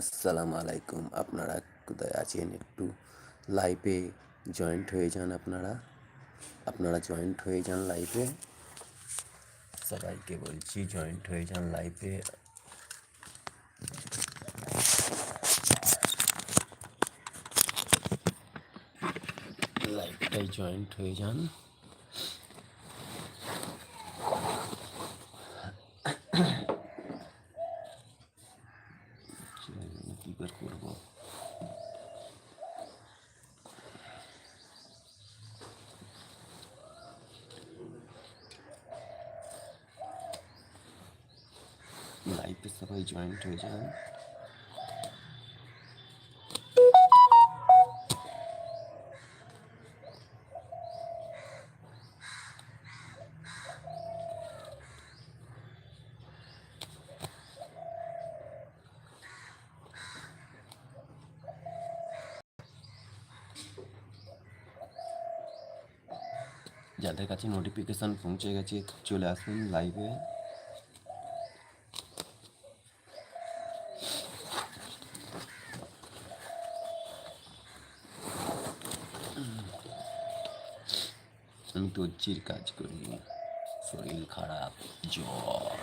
আসসালামু আলাইকুম। আপনারা কোথায় আছেন? একটু লাইভে জয়েন্ট হয়ে যান আপনারা। আপনারা জয়েন্ট হয়ে যান লাইভে সবাইকে বলছি জয়েন্ট হয়ে যান লাইভে লাইভটাই জয়েন্ট হয়ে যান কী করে করব লাইভে সবাই জয়েন্ট হয়ে যান যাদের কাছে নোটিফিকেশান পৌঁছে গেছে চলে আসুন লাইভে দর্জির কাজ করি শরীর খারাপ জ্বর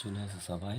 চলে আসে সবাই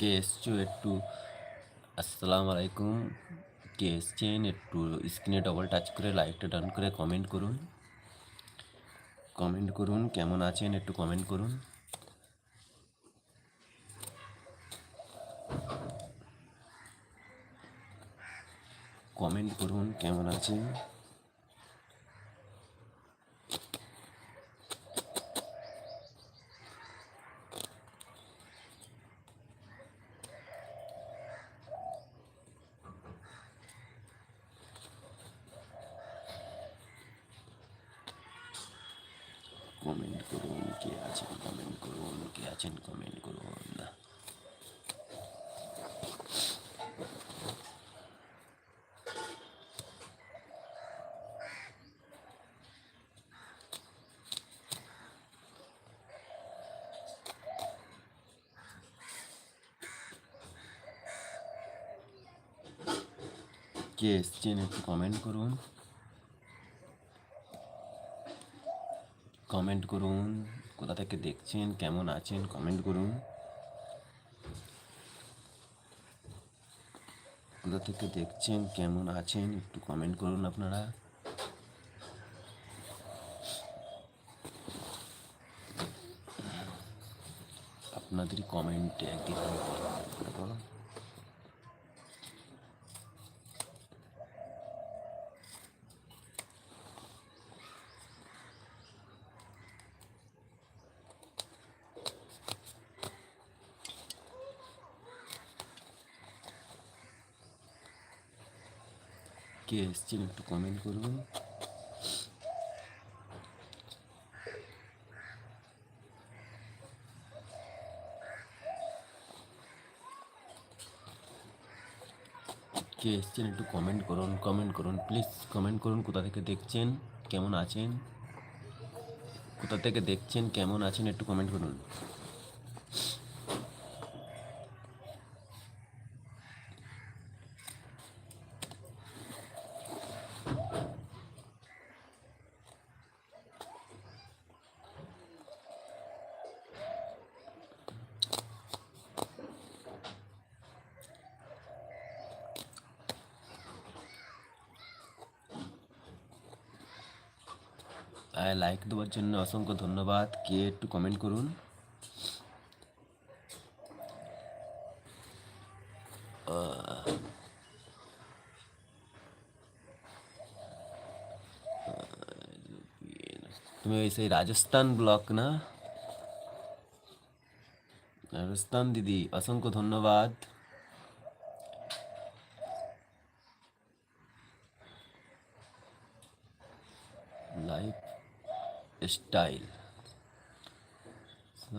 কে এসছো একটু? আসসালামু আলাইকুম কে এসছেন একটু স্ক্রিনে ডবল টাচ করে লাইকটা ডান করে কমেন্ট করুন। কমেন্ট করুন, কেমন আছেন একটু কমেন্ট করুন। কমেন্ট করুন, কেমন আছেন? কমেন্ট করুন, কে আছেন কমেন্ট করুন, কে আছেন কমেন্ট করুন। কে এসছেন একটু কমেন্ট করুন। কমেন্ট করুন, কোথা থেকে দেখছেন, কেমন আছেন কমেন্ট করুন। কোথা থেকে দেখছেন, কেমন আছেন, একটু কমেন্ট করুন আপনারা। আপনাদের কমেন্টে একদিন কে এসছেন একটু কমেন্ট করবেন কে এসছেন একটু কমেন্ট করুন কমেন্ট করুন প্লিজ কমেন্ট করুন কোথা থেকে দেখছেন কেমন আছেন কোথা থেকে দেখছেন কেমন আছেন একটু কমেন্ট করুন লাইক দেওয়ার জন্য অসংখ্য ধন্যবাদ। কে একটু কমেন্ট করুন। তুমি ওই সেই রাজস্থান ব্লক না? রাজস্থান দিদি, অসংখ্য ধন্যবাদ। লাইফ স্টাইল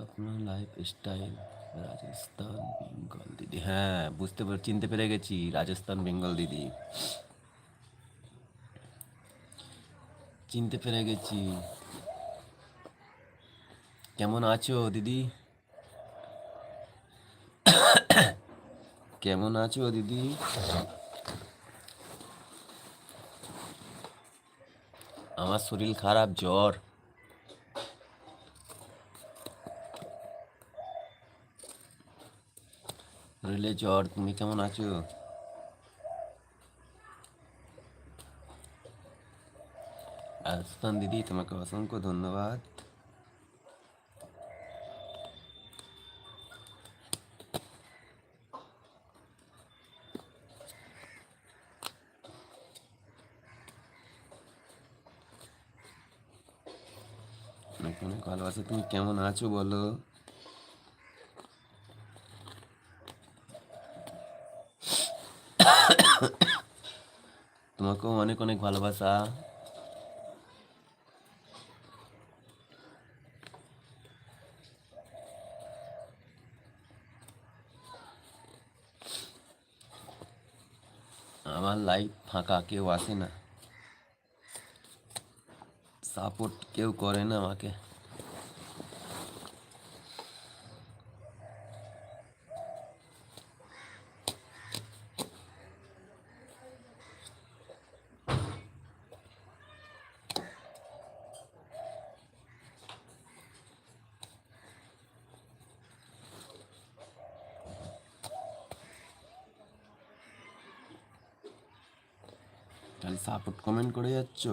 আপনার লাইফ স্টাইল রাজস্থান বেঙ্গল দিদি হ্যাঁ বুঝতে পার চিনতে পেরে গেছি রাজস্থান বেঙ্গল দিদি চিনতে পেরে গেছি কেমন আছো দিদি কেমন আছো দিদি আমার শরীর খারাপ জ্বর শরীরে জ্বর, তুমি কেমন আছো? রাজস্থান দিদি, তোমাকে অসংখ্য ধন্যবাদ। অনেক অনেক ভালোবাসা। তুমি কেমন আছো বলো? তোমাকেও অনেক অনেক ভালোবাসা আমার লাইফ ফাঁকা কেউ আসে না সাপোর্ট কেউ করে না আমাকে তাহলে সাপোর্ট কমেন্ট করে যাচ্ছ?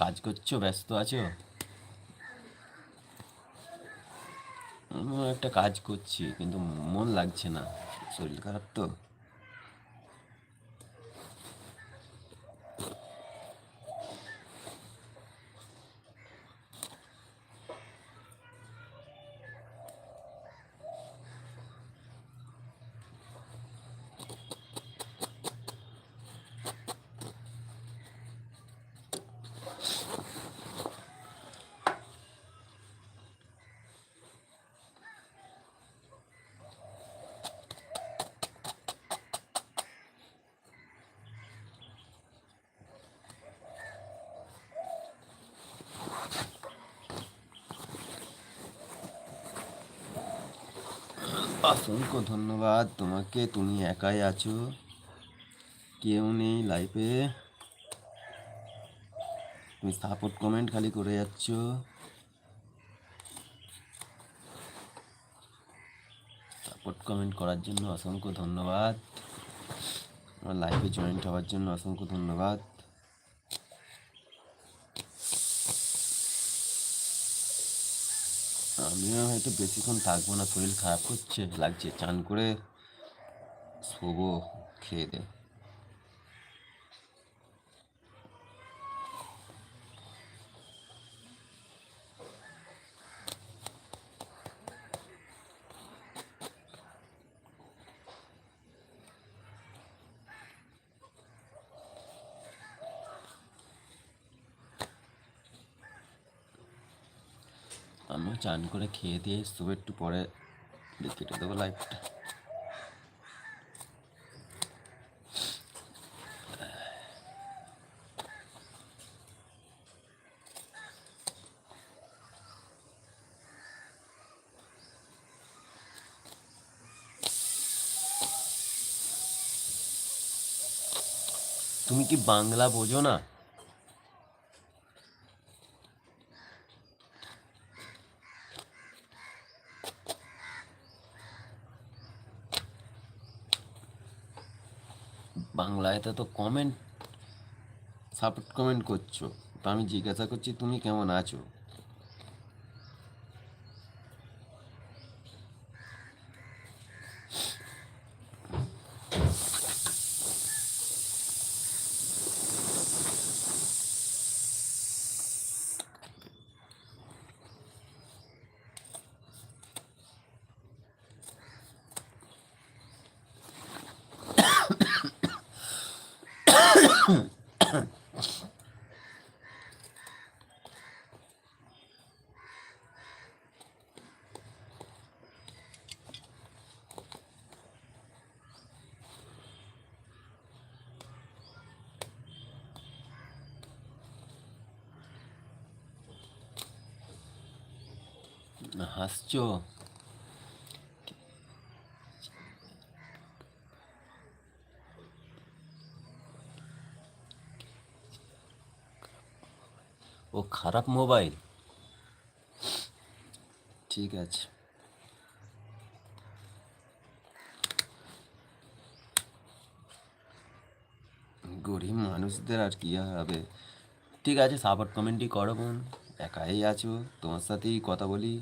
কাজ করছ, ব্যস্ত আছো? একটা কাজ করছি, কিন্তু মন লাগছে না, শরীর খারাপ তো। অসংখ্য ধন্যবাদ। তোমাকে তুমি একাই আছো? কেউ নেই লাইফে তুমি সাপোর্ট কমেন্ট খালি করে যাচ্ছ? সাপোর্ট কমেন্ট করার জন্য অসংখ্য ধন্যবাদ। আমার লাইফে জয়েন্ট হওয়ার জন্য অসংখ্য ধন্যবাদ। আমিও হয়তো বেশিক্ষণ থাকব না শরীর খারাপ করছে লাগছে চান করে শোবো খেয়ে দে আমিও চান করে খেয়ে দিয়ে শুভে একটু পরে কেটে দেবো লাইফটা। তুমি কি বাংলা বোঝো না? বাংলায় তো কমেন্ট সাপোর্ট কমেন্ট করছ। তো আমি জিজ্ঞাসা করছি তুমি কেমন আছো? হাসছো ও খারাপ মোবাইল? ঠিক আছে। গরিব মানুষদের আর কি হবে? ঠিক আছে সাপোর্ট কমেন্টই করো বোন। একাই আছো, তোমার সাথেই কথা বলি।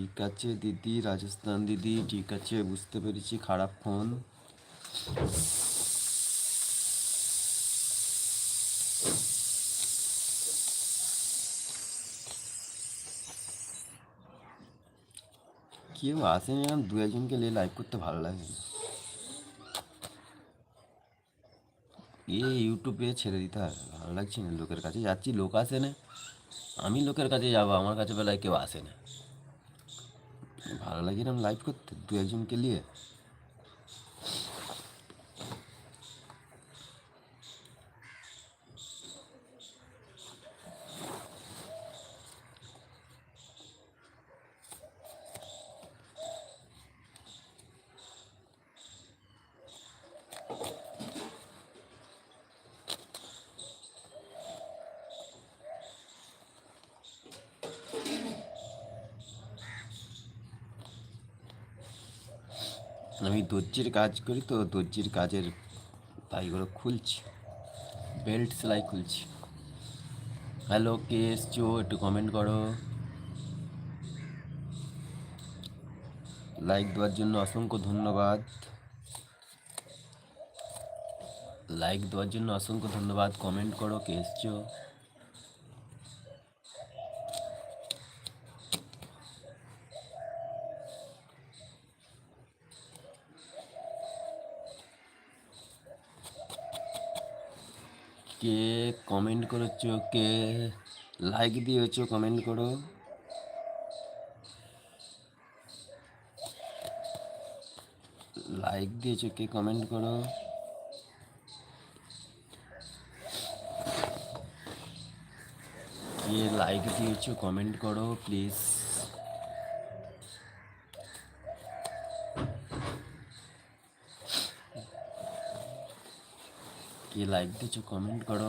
ঠিক আছে, দিদি। রাজস্থান দিদি, ঠিক আছে, বুঝতে পেরেছি, খারাপ ফোন। কেউ আসেনি আমি দু একজনকে নিয়ে লাইভ করতে ভালো লাগে। না এ ইউটিউবে ছেড়ে দিতে হয়, ভালো লাগছে না লোকের কাছে। যাচ্ছি, লোক আসে না। আমি লোকের কাছে যাব, আমার কাছে বেলায় কেউ আসে না। ভালো লাগে এরকম লাইভ করতে দু একজনকে নিয়ে আমি দর্জির কাজ করি তো, দর্জির কাজের তাইগুলো খুলছি। বেল্ট সেলাই খুলছি। হ্যালো কে এসছো একটু কমেন্ট করো। লাইক দেওয়ার জন্য অসংখ্য ধন্যবাদ। লাইক দেওয়ার জন্য অসংখ্য ধন্যবাদ। কমেন্ট করো কে এসছো। কে কমেন্ট করেছ, কে লাইক দিয়েছ কমেন্ট করো। লাইক দিয়েছ, কে কমেন্ট করো। কে লাইক দিয়েছ কমেন্ট করো প্লিজ କି ଲାଇକ୍ ଦେଇଛ କମେଣ୍ଟ କର।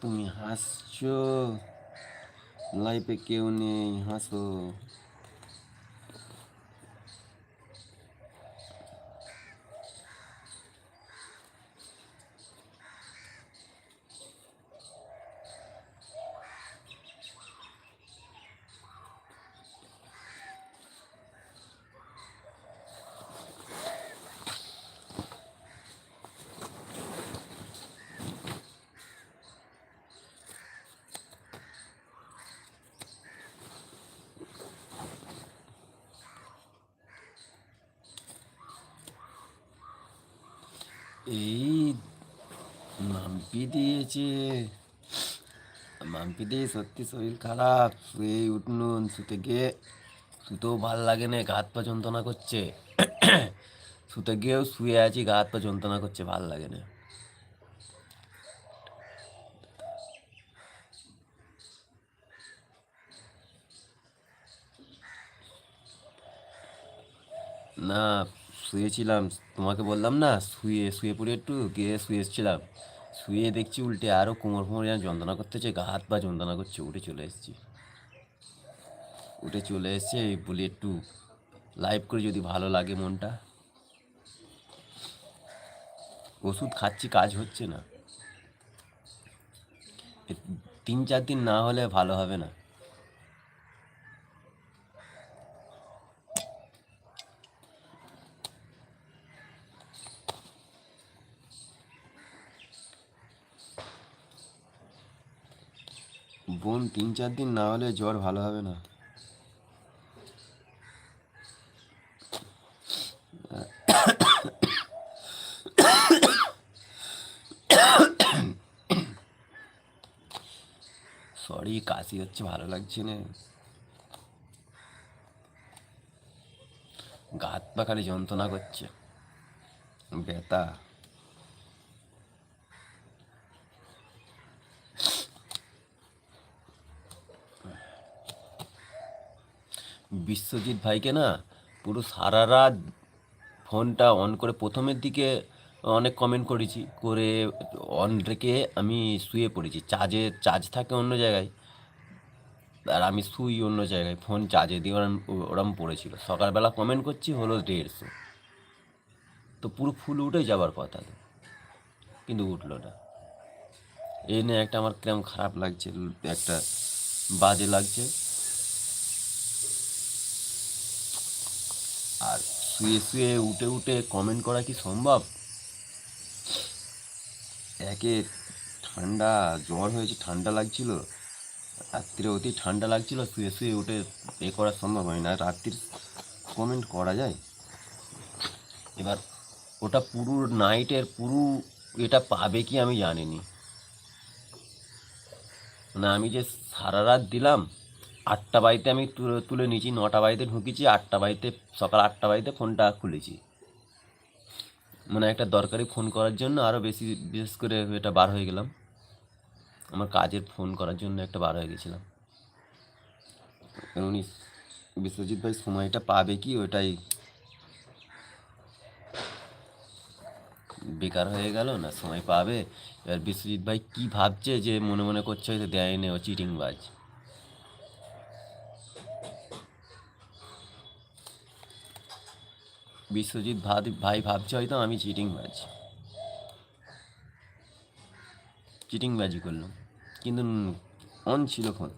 তুমি হাসছো? লাইফে কেউ নেই হাসো। এই মাম্পি দিয়েছে। মাম্পি দিয়ে সত্যি শরীর খারাপ। শুয়ে উঠনুন, শুতে গিয়ে শুতেও ভালো লাগে না, গা হাত পা যন্ত্রণা করছে। শুতে গিয়েও শুয়ে আছি, গা হাত পা যন্ত্রণা করছে, ভালো লাগে না। না শুয়েছিলাম, তোমাকে বললাম না, শুয়ে শুয়ে পড়ে একটু, গিয়ে শুয়েছিলাম শুয়ে দেখছি উল্টে আরও কোমর ফোমর যেন যন্ত্রণা করতেছে, গা হাত পা যন্ত্রণা করছে, উঠে চলে এসেছি। উঠে চলে এসছে বলি একটু লাইভ করে যদি ভালো লাগে মনটা। ওষুধ খাচ্ছি, কাজ হচ্ছে না। তিন চার দিন না হলে ভালো হবে না। বোন, তিন চার দিন না হলে জ্বর ভালো হবে না। সরি কাশি হচ্ছে, ভালো লাগছে না। গা হাত পা খালি যন্ত্রণা করছে। ব্যথা। বিশ্বজিৎ ভাইকে না পুরো সারা রাত ফোনটা অন করে প্রথমের দিকে অনেক কমেন্ট করেছি, করে অন রেখে আমি শুয়ে পড়েছি। চার্জে চার্জ থাকে অন্য জায়গায়। আর আমি শুই অন্য জায়গায়। ফোন চার্জে দিয়ে ওরম ওরম পড়েছিল। সকালবেলা কমেন্ট করছি, হলো দেড়শো। তো পুরো ফুল উঠে যাবার কথা তো। কিন্তু উঠল না। এই নিয়ে একটা আমার কিরম খারাপ লাগছে, একটা বাজে লাগছে। আর শুয়ে শুয়ে উঠে উঠে কমেন্ট করা কি সম্ভব? একে ঠান্ডা জ্বর হয়েছে, ঠান্ডা লাগছিল। রাত্রিরে অতি ঠান্ডা লাগছিল, শুয়ে শুয়ে উঠে এ করা সম্ভব হয় না। রাত্রির কমেন্ট করা যায়? এবার ওটা পুরো নাইটের পুরো এটা পাবে কি আমি জানিনি। না আমি যে সারা রাত দিলাম আটটা বাড়িতে আমি তুলে তুলে নিয়েছি, নটা বাড়িতে ঢুকেছি, আটটা বাড়িতে, সকাল আটটা বাড়িতে ফোনটা খুলেছি। মানে একটা দরকারি ফোন করার জন্য আরও বেশি, বিশেষ করে এটা বার হয়ে গেলাম। আমার কাজের ফোন করার জন্য একটা বার হয়ে গেছিলাম। উনি বিশ্বজিৎ ভাই সময়টা পাবে কি ওটাই বেকার হয়ে গেল না, সময় পাবে। এবার বিশ্বজিৎ ভাই কি ভাবছে যে মনে মনে করছে হয়তো দেয়নি ও চিটিংবাজ। বিশ্বজিৎ ভাই ভাবছে হয়তো আমি চিটিংবাজ চিটিংবাজি করলাম কিন্তু অন ছিল ফোন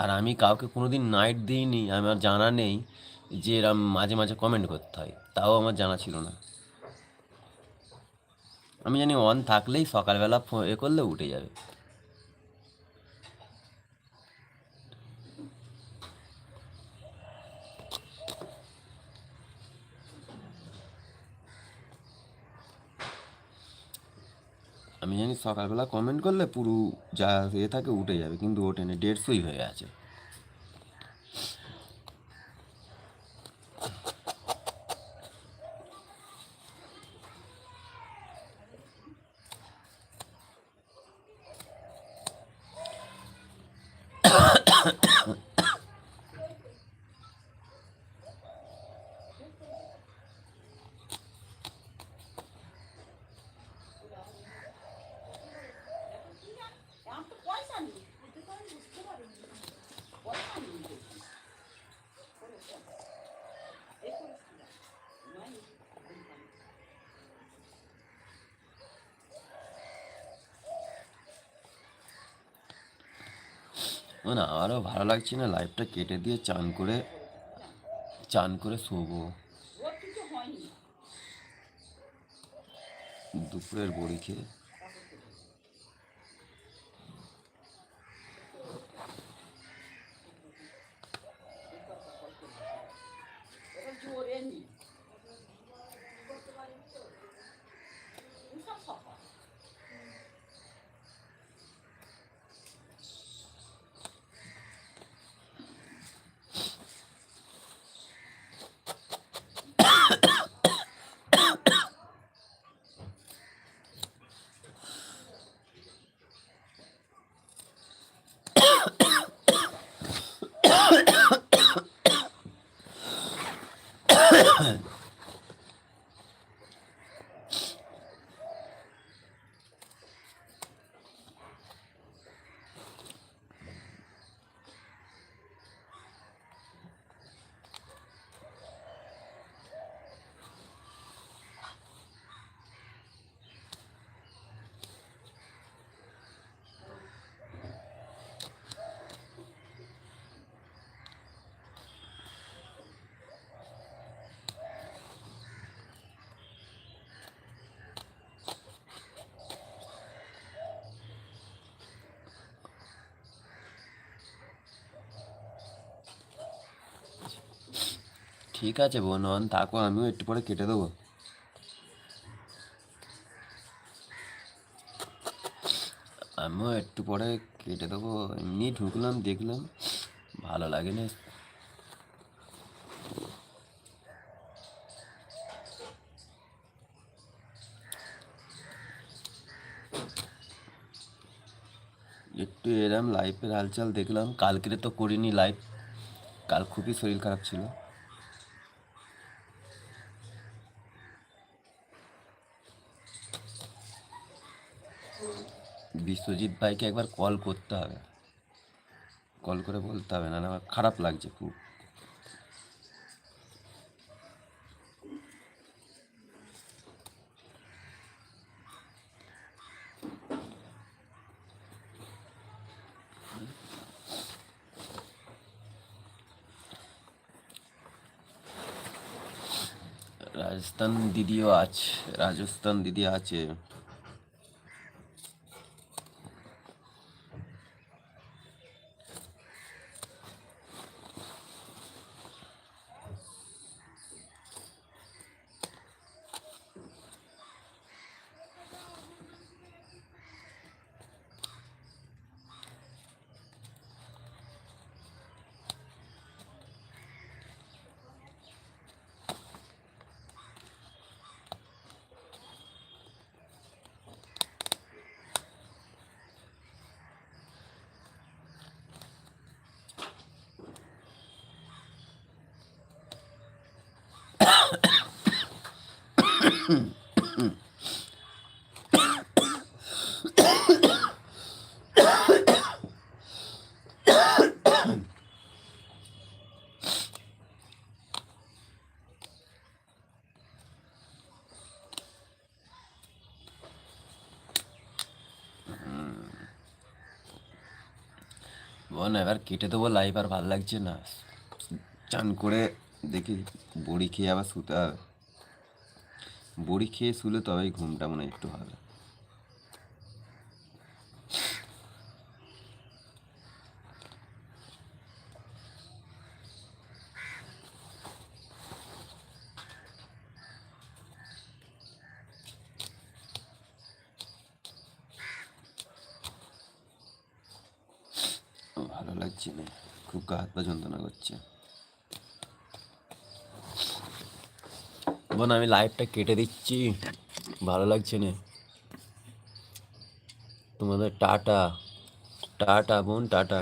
আর আমি কাউকে কোনোদিন নাইট দিইনি, আমার জানা নেই যে এরম মাঝে মাঝে কমেন্ট করতে হয়। তাও আমার জানা ছিল না। আমি জানি অন থাকলেই সকালবেলা এ করলে উঠে যাবে। আমি জানি সকালবেলা কমেন্ট করলে পুরো যা এ থাকে উঠে যাবে, কিন্তু ওঠেনি দেড়শোই হয়ে আছে। না আরও ভালো লাগছে না, লাইফটা কেটে দিয়ে চান করে চান করে শোবো। দুপুরের বড়ি খেয়ে ওটা জোরে নি সব সফা ঠিক আছে বোন অন থাকো আমিও একটু পরে কেটে দেবো। আমিও একটু পরে কেটে দেবো। এমনি ঢুকলাম, দেখলাম, ভালো লাগে না। একটু এরম লাইফের হালচাল দেখলাম। কালকে তো করিনি লাইভ কাল খুবই শরীর খারাপ ছিল। বিশ্বজিৎ ভাইকে একবার কল করতে হবে। কল করে বলতে হবে না আমার খারাপ লাগছে খুব। রাজস্থান দিদিও আছে, রাজস্থান দিদি আছে। বোন এবার কেটে দেবো লাইভ আর ভালো লাগছে না চান করে দেখি বড়ি খেয়ে আবার শুতে হবে বড়ি খেয়ে শুলে তবেই ঘুমটা মনে একটু হবে ভালো লাগছে না খুব গা হাত পা যন্ত্রণা করছে বোন আমি লাইভটা কেটে দিচ্ছি। ভালো লাগছে না। তোমাদের টাটা। টাটা বোন টাটা।